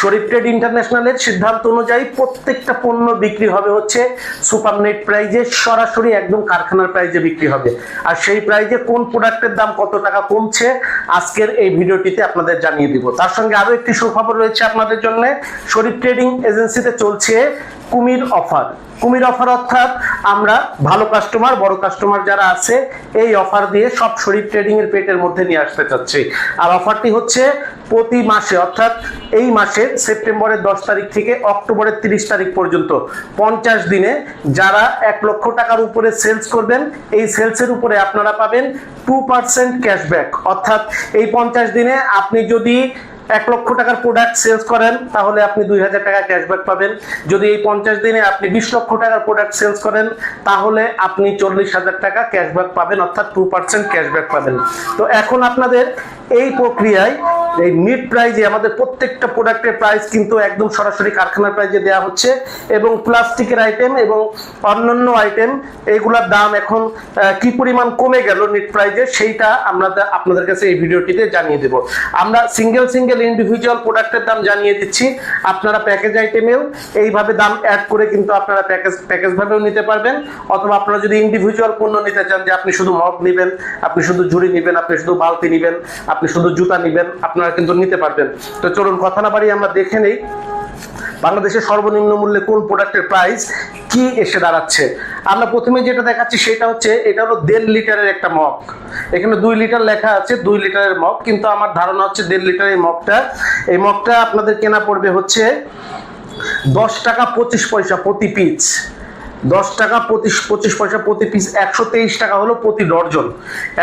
শরীফ trade ইন্টারন্যাশনালের সিদ্ধান্ত অনুযায়ী প্রত্যেকটা পণ্য বিক্রি হবে হচ্ছে সুপার নেট প্রাইজে, সরাসরি একদম কারখানার প্রাইজে বিক্রি হবে। আর সেই প্রাইজে কোন প্রোডাক্টের দাম কত টাকা কমছে, আজকের এই ভিডিওটিতে আপনাদের জানিয়ে দিব। তার সঙ্গে আরও একটি সুখবর রয়েছে আপনাদের জন্য। শরীফ ট্রেডিং এজেন্সিতে চলছে কুমির অফার। কুমির অফার অর্থাৎ আমরা ভালো কাস্টমার, বড় কাস্টমার যারা আছে, এই অফার দিয়ে সব শরীফ ট্রেডিং এর পেটের মধ্যে নিয়ে আসতে চাচ্ছি। আর অফারটি হচ্ছে প্রতি মাসে, অর্থাৎ এই মাসের সেপ্টেম্বরের দশ তারিখ থেকে অক্টোবরের তিরিশ তারিখ পর্যন্ত। পঞ্চাশ দিনে যারা এক লক্ষ টাকার উপরে সেলস করবেন, এই সেলসের উপরে আপনারা পাবেন টু পার্সেন্ট ক্যাশব্যাক অর্থাৎ এই পঞ্চাশ দিনে আপনি যদি এক লক্ষ টাকার প্রোডাক্ট সেলস করেন, তাহলে আপনি দুই হাজার টাকা ক্যাশব্যাক পাবেন। যদি এই পঞ্চাশ দিনে আপনি বিশ লক্ষ টাকার প্রোডাক্ট সেলস করেন, তাহলে আপনি চল্লিশ হাজার টাকা ক্যাশব্যাক পাবেন, অর্থাৎ টু পার্সেন্ট ক্যাশব্যাক পাবেন। তো এখন আপনাদের এই প্রক্রিয়ায় এই মিড প্রাইজে আমাদের প্রত্যেকটা প্রোডাক্টের প্রাইস কিন্তু একদম সরাসরি কারখানার প্রাইজে দেওয়া হচ্ছে এবং প্লাস্টিকের আইটেম এবং অন্যান্য আইটেম এগুলোর দাম এখন কি পরিমাণ কমে গেল নিট প্রাইজে সেইটা আমরা আপনাদের কাছে এই ভিডিওটিতে জানিয়ে দেব। আমরা সিঙ্গেল সিঙ্গেল ইন্ডিভিজুয়াল প্রোডাক্টের দাম জানিয়ে দিচ্ছি। আপনারা প্যাকেজ আইটেমেও এইভাবে দাম অ্যাড করে কিন্তু আপনারা প্যাকেজ প্যাকেজ ভাবেও নিতে পারবেন। অথবা আপনারা যদি ইন্ডিভিজুয়াল পণ্য নিতে চান যে আপনি শুধু মগ নেবেন, আপনি শুধু ঝুড়ি নেবেন, আপনি শুধু বালতি নেবেন, আপনি শুধু জুতা নেবেন, আপনারা কিন্তু নিতে পারবেন। তো চলুন কথা না বাড়ি আমরা দেখে নেই বাংলাদেশের সর্বনিম্ন মূল্যে কোন প্রোডাক্টের প্রাইস কি এসে দাঁড়াচ্ছে। আমরা প্রথমে যেটা দেখাচ্ছি সেটা হচ্ছে, এটা হলো দেড় লিটারের একটা মগ। এখানে দুই লিটার লেখা আছে, দুই লিটারের মগ, কিন্তু আমার ধারণা হচ্ছে দেড় লিটার এই মগটা এই মগটা আপনাদের কেনা পড়বে হচ্ছে দশ টাকা পঁচিশ পয়সা প্রতি পিস দশ টাকা পঁচিশ পঁচিশ পয়সা প্রতি পিস একশো তেইশ টাকা হলো প্রতি ডর্জন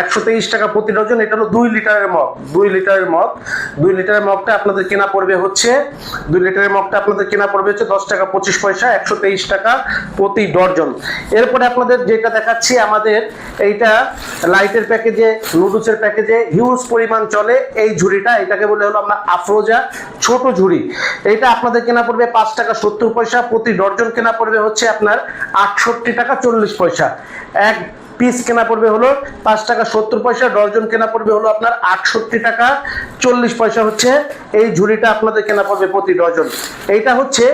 একশো তেইশ টাকা প্রতি ডর্জন এটা হলো দুই লিটারের মগ। দুই লিটারের মগ। দুই লিটারের মগটা আপনাদের কেনা পড়বে হচ্ছে, দুই লিটারের মগটা আপনাদের কেনা পড়বে হচ্ছে দশ টাকা পঁচিশ পয়সা, একশো তেইশ টাকা প্রতি ডর্জন এরপরে আপনাদের যেটা দেখাচ্ছি, আমাদের এইটা লাইটের প্যাকেজে নুডলসের প্যাকেজে হিউজ পরিমাণ চলে এই ঝুড়িটা। এটাকে বলে হলো আমরা আফরোজা ছোট ঝুড়ি। এটা আপনাদের কেনা পড়বে পাঁচ টাকা সত্তর পয়সা, প্রতি ডর্জন কেনা পড়বে হচ্ছে আপনার আটষট্টি টাকা চল্লিশ পয়সা। এক পিস কেনা পড়বে হলো পাঁচ টাকা সত্তর পয়সা ডর্জন কেনা পড়বে হলো আপনার আটষট্টি টাকা চল্লিশ পয়সা হচ্ছে এই ঝুড়িটা আপনাদের কেনা পড়বে প্রতি ডজন। এইটা হচ্ছে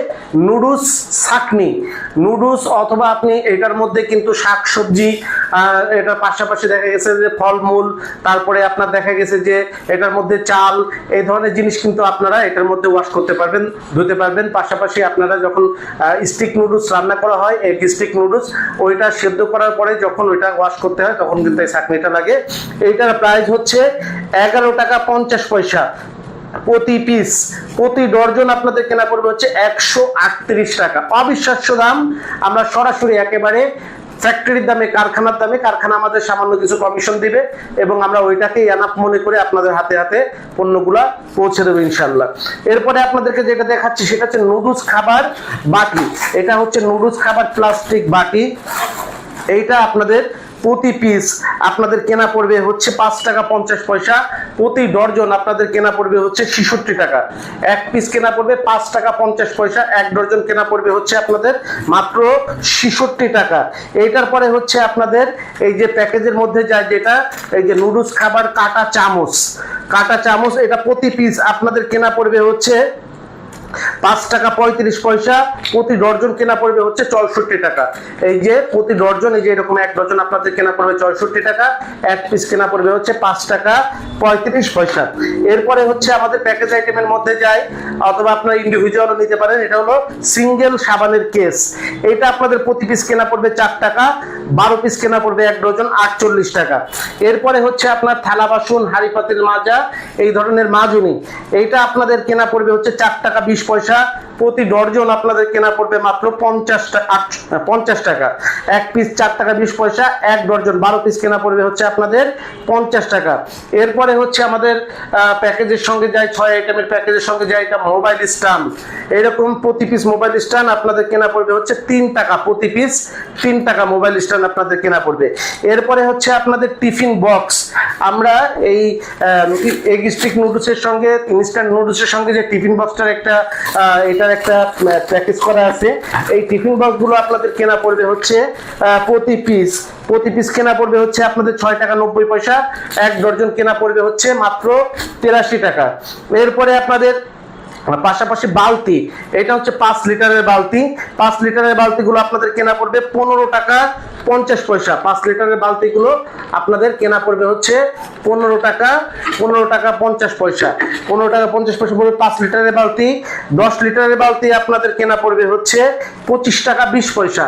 নুডলস ছাকনি নুডলস অথবা আপনি এটার মধ্যে কিন্তু শাকসবজি আহ, এটার পাশাপাশি দেখা গেছে যে ফলমূল তারপরে আপনার দেখা গেছে যে এটার মধ্যে চাল এই ধরনের জিনিস কিন্তু আপনারা এটার মধ্যে ওয়াশ করতে পারবেন ধুতে পারবেন। পাশাপাশি আপনারা যখন স্টিক নুডলস রান্না করা হয় এই স্টিক নুডলস ওইটা সেদ্ধ করার পরে যখন ওইটা ওয়াশ করতে হয়, তখন কিন্তু এই লাগে। এইটার প্রাইস হচ্ছে এগারো টাকা পঞ্চাশ পয়সা প্রতি পিস প্রতি ডর্জন আপনাদের কেনা পড়বে হচ্ছে একশো আটত্রিশ টাকা। অবিশ্বাস্য দাম। আমরা সরাসরি একেবারে ফ্যাক্টরির দামে, কারখানার দামে, কারখানা আমাদের সামান্য কিছু কমিশন দিবে এবং আমরা ওইটাকেই এনাফ মনে করে আপনাদের হাতে হাতে পণ্যগুলা পৌঁছে দেবো ইনশাল্লাহ এরপরে আপনাদেরকে যেটা দেখাচ্ছি সেটা হচ্ছে নুডলস খাবার বাটি। এটা হচ্ছে নুডলস খাবার প্লাস্টিক বাটি। এইটা আপনাদের প্রতি পিস আপনাদের কেনা পড়বে হচ্ছে পাঁচ টাকা পঞ্চাশ পয়সা। প্রতি ডর্জন আপনাদের কেনা পড়বে হচ্ছে ছেষট্টি টাকা। এক পিস কেনা পড়বে পাঁচ টাকা পঞ্চাশ পয়সা, এক ডর্জন কেনা পড়বে হচ্ছে আপনাদের মাত্র ছেষট্টি টাকা। এইটার পরে হচ্ছে আপনাদের এই যে প্যাকেজের মধ্যে যায় যেটা, এই যে নুডলস খাবার কাটা চামচ। কাটা চামচ, এটা প্রতি পিস আপনাদের কেনা পড়বে হচ্ছে পাঁচ টাকা পঁয়ত্রিশ পয়সা, প্রতি ডর্জন কেনা পড়বে হচ্ছে চৌষট্টি টাকা। এই যে প্রতি ডর্জন এই যে এরকম এক ডর্জন আপনাদের কেনা পড়বে চৌষট্টি টাকা, এক পিস কেনা পড়বে হচ্ছে পাঁচ টাকা পঁয়ত্রিশ পয়সা। এরপরে হচ্ছে আমাদের প্যাকেজ আইটেমের মধ্যে যায়, অথবা আপনারা ইন্ডিভিজুয়ালও নিতে পারেন, এটা হলো সিঙ্গেল সাবানের কেস এটা আপনাদের প্রতি পিস কেনা পড়বে চার টাকা, বারো পিস কেনা পড়বে এক ডজন আটচল্লিশ টাকা। এরপরে হচ্ছে আপনার থালা বাসন, হাড়ি পাতিল, মাজা, এই ধরনের মাজুনি। এইটা আপনাদের কেনা পড়বে হচ্ছে চার টাকা বিশ পয়সা প্রতি ডর্জন আপনাদের কেনা পড়বে মাত্র পঞ্চাশ পঞ্চাশ টাকা। এক পিস চার টাকা বিশ পয়সা এক ডর্জন বারো পিস কেনা পড়বে হচ্ছে আপনাদের পঞ্চাশ টাকা। এরপরে হচ্ছে আমাদের প্যাকেজের সঙ্গে যায় ছয় আইটেমের প্যাকেজের সঙ্গে যায় এটা মোবাইল স্ট্যান্ড এরকম প্রতি পিস মোবাইল স্ট্যান্ড আপনাদের কেনা পড়বে হচ্ছে তিন টাকা প্রতি পিস তিন টাকা মোবাইল স্ট্যান্ড আপনাদের কেনা পড়বে। এরপরে হচ্ছে আপনাদের টিফিন বক্স। আমরা এই এগ স্টিক নুডলসের সঙ্গে ইনস্ট্যান্ট নুডলসের সঙ্গে যে টিফিন বক্সটার একটা আহ, এটা একটা প্যাকেজ করা আছে। এই টিফিন বক্সগুলো আপনাদের কেনা পড়বে হচ্ছে প্রতি পিস প্রতি পিস কেনা পড়বে হচ্ছে আপনাদের ছয় টাকা নব্বই পয়সা। এক ডর্জন কেনা পড়বে হচ্ছে মাত্র তেরাশি টাকা। এরপরে আপনাদের পাশাপাশি বালতি। এটা হচ্ছে পাঁচ লিটারের বালতি। পাঁচ লিটারের বালতিগুলো আপনাদের কেনা পড়বে পনেরো টাকা পঞ্চাশ পয়সা, পাঁচ লিটারের বালতিগুলো আপনাদের কেনা পড়বে হচ্ছে পনেরো টাকা পনেরো টাকা পঞ্চাশ পয়সা। পনেরো টাকা পঞ্চাশ পয়সা পড়বে পাঁচ লিটারের বালতি। দশ লিটারের বালতি আপনাদের কেনা পড়বে হচ্ছে পঁচিশ টাকা বিশ পয়সা।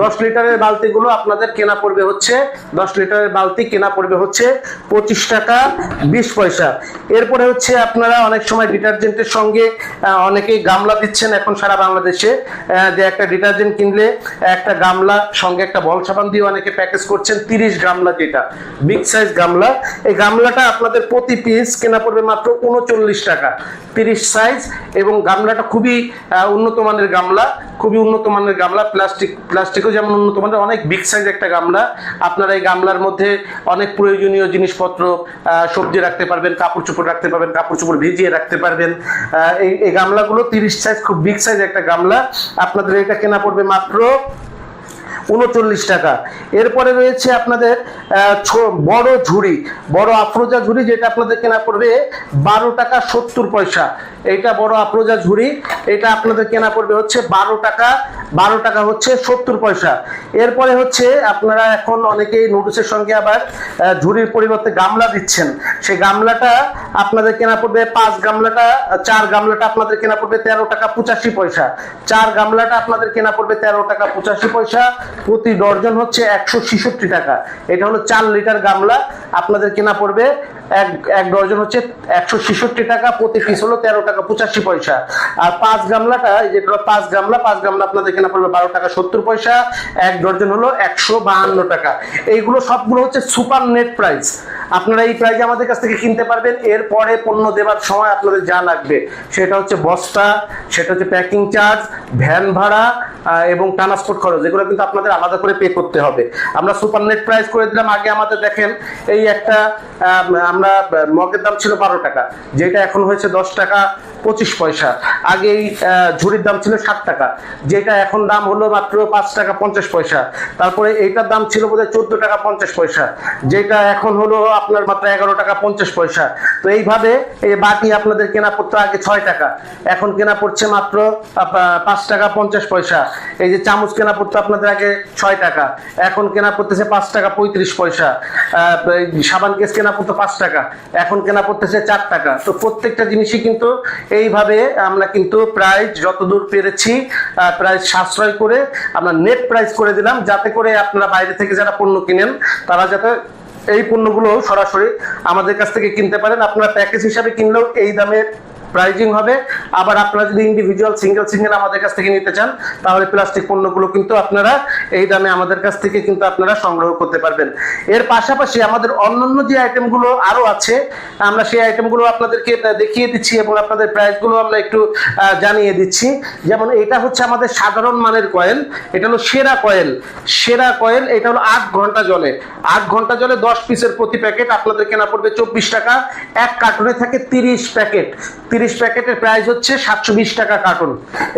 দশ লিটারের বালতিগুলো আপনাদের কেনা পড়বে হচ্ছে, দশ লিটারের বালতি কেনা পড়বে হচ্ছে পঁচিশ টাকা বিশ পয়সা। এরপরে হচ্ছে আপনারা অনেক সময় ডিটারজেন্টের সঙ্গে অনেকেই গামলা দিচ্ছেন এখন সারা বাংলাদেশে। যে একটা ডিটারজেন্ট কিনলে একটা গামলা সঙ্গে একটা বল সাবান দিয়ে অনেকে প্যাকেজ করছেন তিরিশ গামলা যেটা। বিগ সাইজ গামলা। এই গামলাটা আপনাদের প্রতি পিস কেনা পড়বে মাত্র উনচল্লিশ টাকা। তিরিশ সাইজ এবং গামলাটা খুবই উন্নত মানের গামলা। খুবই উন্নত মানের গামলা। প্লাস্টিক প্লাস্টিকও যেমন উন্নত মানের, অনেক বিগ সাইজ একটা গামলা। আপনারা এই গামলার মধ্যে অনেক প্রয়োজনীয় জিনিসপত্র সবজি রাখতে পারবেন, কাপড় চোপড় রাখতে পারবেন, কাপড় চোপড় ভিজিয়ে রাখতে পারবেন। এই গামলাগুলো তিরিশ সাইজ খুব বিগ সাইজ একটা গামলা। আপনাদের এটা কেনা পড়বে মাত্র উনচল্লিশ টাকা। এরপরে রয়েছে আপনাদের বড় ঝুড়ি, বড় আফরোজা ঝুড়ি যেটা আপনাদের কেনা পড়বে বারো টাকা সত্তর পয়সা। এইটা বড় আফরোজা ঝুড়ি, এটা আপনাদের কেনা পড়বে হচ্ছে বারো টাকা বারো টাকা হচ্ছে সত্তর পয়সা। এরপরে হচ্ছে আপনারা এখন অনেকেই নুডলসের সঙ্গে আবার ঝুড়ির পরিবর্তে গামলা দিচ্ছেন। সেই গামলাটা আপনাদের কেনা পড়বে পাঁচ গামলাটা, চার গামলাটা আপনাদের কেনা পড়বে তেরো টাকা পঁচাশি পয়সা। চার গামলাটা আপনাদের কেনা পড়বে তেরো টাকা পঁচাশি পয়সা প্রতি ডর্জন হচ্ছে একশো ছেষট্টি টাকা। এটা হলো চার লিটার গামলা। আপনাদের কেনা পড়বে এক এক ডর্জন হচ্ছে একশো ছেষট্টি টাকা প্রতি পিস হলো তেরো টাকা পঁচাশি পয়সা। আর পাঁচ গামলাটা যেটা পাঁচ গামলা পাঁচ গামলা আপনাদের কেনা পড়বে বারো টাকা সত্তর পয়সা এক ডর্জন হলো একশো বাহান্ন টাকা। এইগুলো সবগুলো হচ্ছে সুপার নেট প্রাইস। আপনারা এই প্রাইজে আমাদের কাছ থেকে কিনতে পারবেন এরপরে পণ্য দেওয়ার সময় আপনাদের যা লাগবে। সেটা হচ্ছে বস্তা সেটা হচ্ছে প্যাকিং চার্জ ভ্যান ভাড়া এবং ট্রান্সপোর্ট খরচ। এগুলো কিন্তু আপনাদের আলাদা করে পে করতে হবে। আমরা সুপার নেট প্রাইস করে দিলাম। আগে আমাদের দেখেন এই একটা আহ, আমরা মগের দাম ছিল বারো টাকা, যেটা এখন হয়েছে দশ টাকা পঁচিশ পয়সা। আগে এই ঝুড়ির দাম ছিল ষাট টাকা, যেটা এখন দাম হলো মাত্র পাঁচ টাকা পঞ্চাশ পয়সা। তারপরে এইটার দাম ছিল বোধহয় চোদ্দ টাকা পঞ্চাশ পয়সা, যেটা এখন হলো আপনার মাত্র এগারো টাকা পঞ্চাশ পয়সা। তো এইভাবে এই বাকি আপনাদের কেনা পড়তো আগে ছয় টাকা, এখন কেনা পড়ছে মাত্র পাঁচ টাকা পঞ্চাশ পয়সা। এই যে চামচ কেনা পড়তো আপনাদের আগে ছয় টাকা, এখন কেনা পড়তেছে পাঁচ টাকা পঁয়ত্রিশ পয়সা। সাবান কেস কেনা পড়তো পাঁচ টাকা। এখন কেনা পড়তেছে চার টাকা। তো প্রত্যেকটা জিনিসই কিন্তু এইভাবে আমরা কিন্তু প্রাইস যতদূর পেরেছি প্রাইস সাশ্রয় করে আমরা নেট প্রাইস করে দিলাম, যাতে করে আপনারা বাইরে থেকে যারা পণ্য কিনেন, তারা যাতে এই পণ্যগুলো সরাসরি আমাদের কাছ থেকে কিনতে পারেন। আপনারা প্যাকেজ হিসাবে কিনলেও এই দামে প্রাইজিং হবে। আবার আপনারা যদি ইন্ডিভিজুয়াল সিঙ্গেল সিঙ্গেল আমাদের কাছ থেকে নিতে চান, তাহলে প্লাস্টিক পণ্যগুলো কিন্তু আপনারা এই দামে আমাদের কাছ থেকে কিন্তু আপনারা সংগ্রহ করতে পারবেন। এর পাশাপাশি আমাদের অন্যান্য যে আইটেমগুলো আরও আছে, আমরা সেই আইটেমগুলো আপনাদেরকে দেখিয়ে দিচ্ছি এবং আপনাদের প্রাইসগুলো আমরা একটু জানিয়ে দিচ্ছি। যেমন এটা হচ্ছে আমাদের সাধারণ মানের কয়েল এটা হলো সেরা কয়েল সেরা কয়েল এটা হলো আট ঘণ্টা জলে। আট ঘণ্টা জলে দশ পিসের প্রতি প্যাকেট আপনাদের কেনা পড়বে চব্বিশ টাকা। এক কার্টুনে থাকে তিরিশ প্যাকেট তিরিশ প্যাকেটের প্রাইস হচ্ছে সাতশো বিশ টাকা কার্টন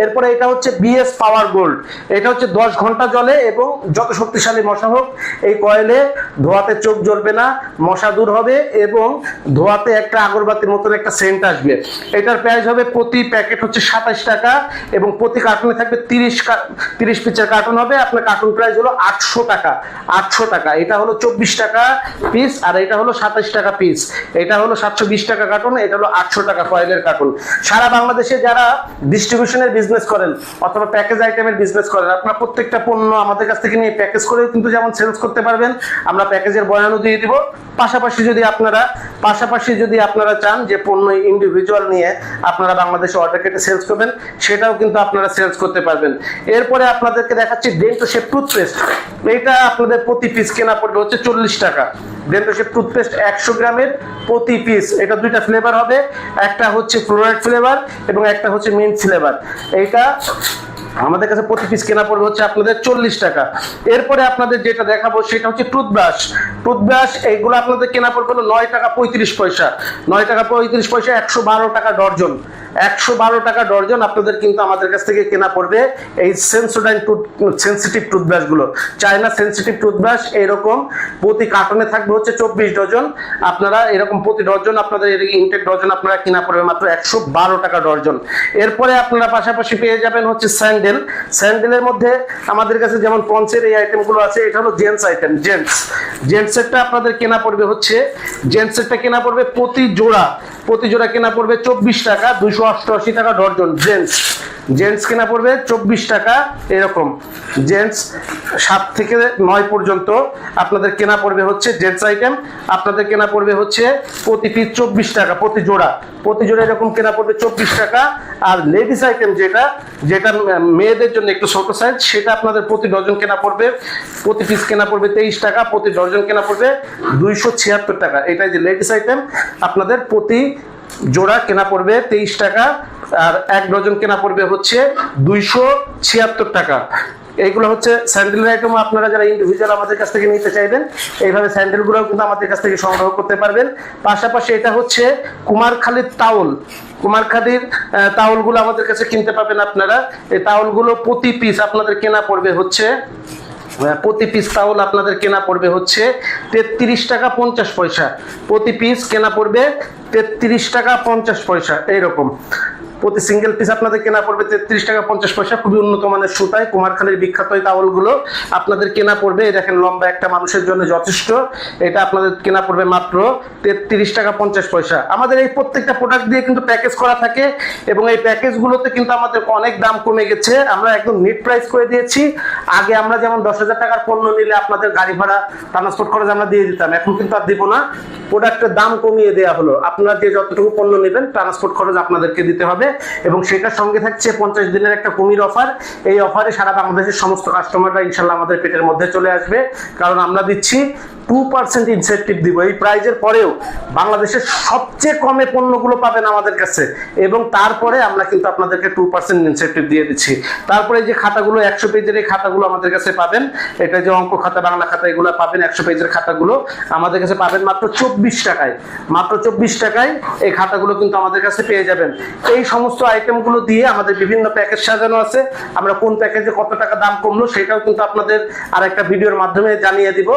এরপরে এটা হচ্ছে বিএস পাওয়ার গোল্ড এটা হচ্ছে দশ ঘণ্টা জলে এবং যত শক্তিশালী মশা হোক, এই কয়েলে ধোয়াতে চোখ জ্বলবে না, মশা দূর হবে এবং ধোয়াতে একটা আগরবাতির মতন একটা সেন্ট আসবে। এটার প্রাইস হবে প্রতি প্যাকেট হচ্ছে সাতাশ টাকা এবং প্রতি কার্টুনে থাকবে তিরিশ তিরিশ পিসের কার্টুন হবে। আপনার কার্টুন প্রাইস হলো আটশো টাকা আটশো টাকা। এটা হলো চব্বিশ টাকা পিস আর এটা হলো সাতাশ টাকা পিস এটা হলো সাতশো বিশ টাকা কার্টুন এটা হলো আটশো টাকা কয়েলের কার্টুন সারা বাংলাদেশে যারা ডিস্ট্রিবিউশনের বিজনেস করেন অথবা প্যাকেজ আইটেমের বিজনেস করেন, আপনারা প্রত্যেকটা পণ্য আমাদের কাছ থেকে নিয়ে প্যাকেজ করেও কিন্তু যেমন সেলস করতে পারবেন, আমরা প্যাকেজের বয়ানও দিয়ে দিব। পাশাপাশি যদি আপনারা, পাশাপাশি যদি আপনারা চান যে পণ্য ইন্ডিভিজুয়াল নিয়ে আপনারা বাংলাদেশে অর্ডার কেটে সেলস করবেন, সেটাও কিন্তু আপনারা সেলস করতে পারবেন। এরপরে আপনাদেরকে দেখাচ্ছি ডেন্টো শেপ টুথপেস্ট এইটা আপনাদের প্রতি পিস কেনা পড়বে হচ্ছে চল্লিশ টাকা। ডেন্টো শেপ টুথপেস্ট একশো গ্রামের প্রতি পিস এটা দুইটা ফ্লেভার হবে, একটা হচ্ছে ফ্লোরাইড ফ্লেভার এবং একটা হচ্ছে মিন্ট ফ্লেভার এইটা আমাদের কাছে প্রতি পিস কেনা পড়বে হচ্ছে আপনাদের চল্লিশ টাকা। এরপরে আপনাদের যেটা দেখাবো সেটা হচ্ছে টুথব্রাশ। টুথব্রাশ, এইগুলো আপনাদের কেনা পড়বে হলো নয় টাকা পঁয়ত্রিশ পয়সা। নয় টাকা পঁয়ত্রিশ পয়সা, একশো বারো টাকা ডর্জন। একশো বারো টাকা ডর্জন আপনাদের কিন্তু আমাদের কাছ থেকে কেনা পড়বে এই সেন্সোডাইন টুথ, সেন্সিটিভ টুথব্রাশগুলো চায়না সেন্সিটিভ টুথব্রাশ এরকম প্রতি কার্টনে থাকবে হচ্ছে চব্বিশ ডজন। আপনারা এরকম প্রতি ডজন আপনাদের ইনটেক ডজন আপনারা কেনা পড়বে মাত্র একশো বারো টাকা ডর্জন। এরপরে আপনারা পাশাপাশি পেয়ে যাবেন হচ্ছে স্যান্ডেল। স্যান্ডেলের মধ্যে আমাদের কাছে যেমন পঞ্চের এই আইটেমগুলো আছে, এটা হলো জেন্টস আইটেম জেন্টস। জেন্টসেরটা আপনাদের কেনা পড়বে হচ্ছে জেন্টসেরটা কেনা পড়বে প্রতি জোড়া প্রতি জোড়া কেনা পড়বে চব্বিশ টাকা দুশো অষ্টআশি টাকা ডর্জন জেন্টস। জেন্টস কেনা পড়বে চব্বিশ টাকা, এরকম। জেন্টস সাত থেকে নয় পর্যন্ত আপনাদের কেনা পড়বে হচ্ছে জেন্টস আইটেম। আপনাদের কেনা পড়বে হচ্ছে প্রতি পিস চব্বিশ টাকা, প্রতি জোড়া। প্রতি জোড়া এরকম কেনা পড়বে চব্বিশ টাকা। আর লেডিস আইটেম যেটা যেটা মেয়েদের জন্য একটু ছোট সাইজ সেটা আপনাদের প্রতি ডজন কেনা পড়বে। প্রতি পিস কেনা পড়বে তেইশ টাকা, প্রতি ডজন কেনা পড়বে দুইশো ছিয়াত্তর টাকা। এটাই যে লেডিস আইটেম, আপনাদের প্রতি জোড়া কেনা পড়বে তেইশ টাকা আর এক ডজন কেনা পড়বে হচ্ছে দুইশো ছিয়াত্তর টাকা। এইগুলো হচ্ছে স্যান্ডেলের আইটেম আপনারা যারা ইন্ডিভিজুয়াল আমাদের কাছ থেকে নিতে চাইবেন এইভাবে স্যান্ডেলগুলো কিন্তু আমাদের কাছ থেকে সংগ্রহ করতে পারবেন। পাশাপাশি এটা হচ্ছে কুমারখালীর তাওল কুমারখালীর আহ, তাওলগুলো আমাদের কাছে কিনতে পাবেন আপনারা। এই তাওলগুলো প্রতি পিস আপনাদের কেনা পড়বে হচ্ছে প্রতি পিস তাহলে আপনাদের কেনা পড়বে হচ্ছে তেত্রিশ টাকা পঞ্চাশ পয়সা। প্রতি পিস কেনা পড়বে তেত্রিশ টাকা পঞ্চাশ পয়সা, এইরকম। প্রতি সিঙ্গেল পিস আপনাদের কেনা পড়বে তেত্রিশ টাকা পঞ্চাশ পয়সা, খুবই উন্নত মানের সুতায় কুমারখালীর বিখ্যাত এই তাওলগুলো আপনাদের কেনা পড়বে। দেখেন লম্বা একটা মানুষের জন্য যথেষ্ট। এটা আপনাদের কেনা পড়বে মাত্র তেত্রিশ টাকা পঞ্চাশ পয়সা। আমাদের এই প্রত্যেকটা প্রোডাক্ট দিয়ে কিন্তু প্যাকেজ করা থাকে এবং এই প্যাকেজগুলোতে কিন্তু আমাদের অনেক দাম কমে গেছে। আমরা একদম নিট প্রাইস করে দিয়েছি। আগে আমরা যেমন দশ হাজার টাকার পণ্য নিলে আপনাদের গাড়ি ভাড়া ট্রান্সপোর্ট খরচ আমরা দিয়ে দিতাম। এখন কিন্তু আর দিব না। প্রোডাক্টের দাম কমিয়ে দেওয়া হলো। আপনারা যে যতটুকু পণ্য নেবেন ট্রান্সপোর্ট খরচ আপনাদেরকে দিতে হবে। এবং সেটার সঙ্গে থাকছে পঞ্চাশ দিনের একটা কুমির অফার এই অফারে সারা বাংলাদেশের সমস্ত কাস্টমাররা ইনশাল্লাহ আমাদের পেটের মধ্যে চলে আসবে। কারণ আমরা দিচ্ছি টু পার্সেন্ট ইনসেন্টিভ দিব। এই প্রাইজের পরেও বাংলাদেশের সবচেয়ে কমে পণ্যগুলো পাবেন আমাদের কাছে। এবং তারপরে আমরা কিন্তু আপনাদেরকে টু পার্সেন্ট ইনসেন্টিভ দিয়ে দিচ্ছি। তারপরে যে খাতাগুলো, একশো পেজের এই খাতাগুলো আমাদের কাছে পাবেন। এটা যে অঙ্ক খাতা, বাংলা খাতা, এগুলো পাবেন একশো পেজের খাতাগুলো। আমাদের কাছে পাবেন মাত্র চব্বিশ টাকায়। মাত্র চব্বিশ টাকায় এই খাতাগুলো কিন্তু আমাদের কাছে পেয়ে যাবেন। এই সমস্ত আইটেমগুলো দিয়ে আমাদের বিভিন্ন প্যাকেজ সাজানো আছে। আমরা কোন প্যাকেজে কত টাকা দাম কমলো সেটাও কিন্তু আপনাদের আর একটা ভিডিওর মাধ্যমে জানিয়ে দিব।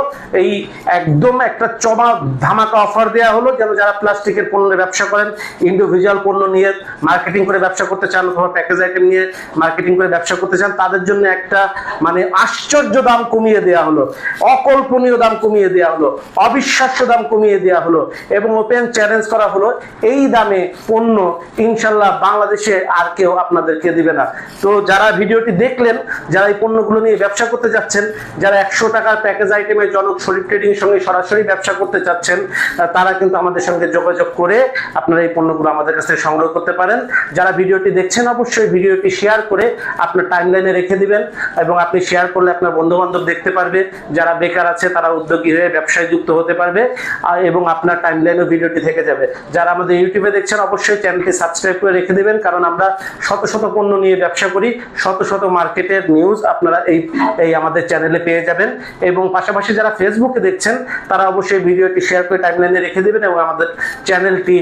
এই একদম একটা চমা ধামাকা অফার দেওয়া হলো, যেন যারা প্লাস্টিকের পণ্যের ব্যবসা করেন ইন্ডিভিজুয়াল পণ্য নিয়ে মার্কেটিং করে ব্যবসা করতে চান অথবা প্যাকেজ আইটেম নিয়ে মার্কেটিং করে ব্যবসা করতে চান, তাদের জন্য একটা মানে আশ্চর্য দাম কমিয়ে দেওয়া হলো। অকল্পনীয় দাম কমিয়ে দেওয়া হলো। অবিশ্বাস্য দাম কমিয়ে দেওয়া হলো। এবং ওপেন চ্যালেঞ্জ করা হলো, এই দামে পণ্য ইনশাল্লাহ বাংলাদেশে আর কেউ আপনাদেরকে দিবে না। তো যারা ভিডিওটি দেখলেন, যারা এই পণ্যগুলো নিয়ে ব্যবসা করতে যাচ্ছেন, যারা একশো টাকার প্যাকেজ আইটেমের জনক শরীফ ট্রেডিং সঙ্গে সরাসরি ব্যবসা করতে চাচ্ছেন তারা কিন্তু আমাদের সঙ্গে যোগাযোগ করে আপনারা এই পণ্যগুলো আমাদের কাছে সংগ্রহ করতে পারেন। যারা ভিডিওটি দেখছেন, অবশ্যই ভিডিওটি শেয়ার করে আপনার টাইমলাইনে রেখে দিবেন এবং আপনি শেয়ার করলে আপনার বন্ধু বান্ধব দেখতে পারবে, যারা বেকার আছে তারা উদ্যোগী হয়ে ব্যবসায় যুক্ত হতে পারবে এবং আপনার টাইমলাইনেও ভিডিওটি থেকে যাবে। যারা আমাদের ইউটিউবে দেখছেন, অবশ্যই চ্যানেলটি সাবস্ক্রাইব করে রেখে দিবেন, কারণ আমরা শত শত পণ্য নিয়ে ব্যবসা করি, শত শত মার্কেটের নিউজ আপনারা এই এই আমাদের চ্যানেলে পেয়ে যাবেন। এবং পাশাপাশি যারা ফেসবুকে দেখছেন, তারা অবশ্যই ভিডিওটি শেয়ার করে টাইমলাইনে রেখে দেবেন এবং আমাদের চ্যানেলটি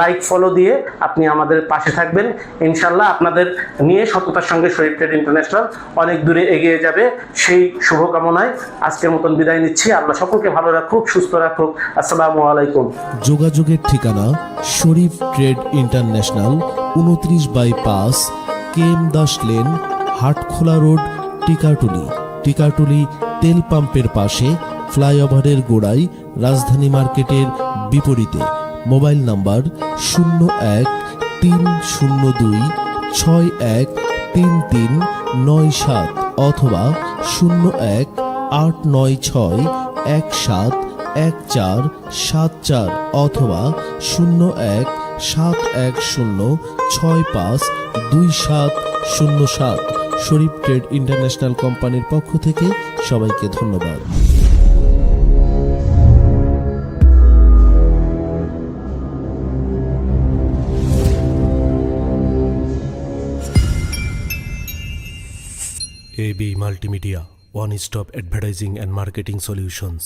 লাইক ফলো দিয়ে আপনি আমাদের পাশে থাকবেন। ইনশাল্লাহ আপনাদের নিয়ে সততার সঙ্গে শরীফ ট্রেড ইন্টারন্যাশনাল অনেক দূরে এগিয়ে যাবে। সেই শুভকামনায় আজকের মতন বিদায় নিচ্ছি। আল্লাহ সকলকে ভালো রাখুক, সুস্থ রাখুক। আসসালামু আলাইকুম। যোগাযোগের ঠিকানা শরীফ ট্রেড ইন্টারন্যাশনাল উনত্রিশ বাই পাঁচ KM Das lane, Hatkhola road, Tikatuli. Tikatuli তেল পাম্পের পাশে, ফ্লাইওভারের গোড়ায়, রাজধানী মার্কেটের বিপরীতে। মোবাইল নাম্বার শূন্য এক তিন শূন্য দুই ছয় এক তিন তিন নয় সাত অথবা শূন্য এক আট নয় ছয় এক সাত এক চার সাত চার অথবা শূন্য এক সাত এক শূন্য ছয় পাঁচ দুই সাত শূন্য সাত শরীফ ট্রেড ইন্টারন্যাশনাল কোম্পানির পক্ষ থেকে সবাইকে ধন্যবাদ AB Multimedia, one stop advertising and marketing solutions.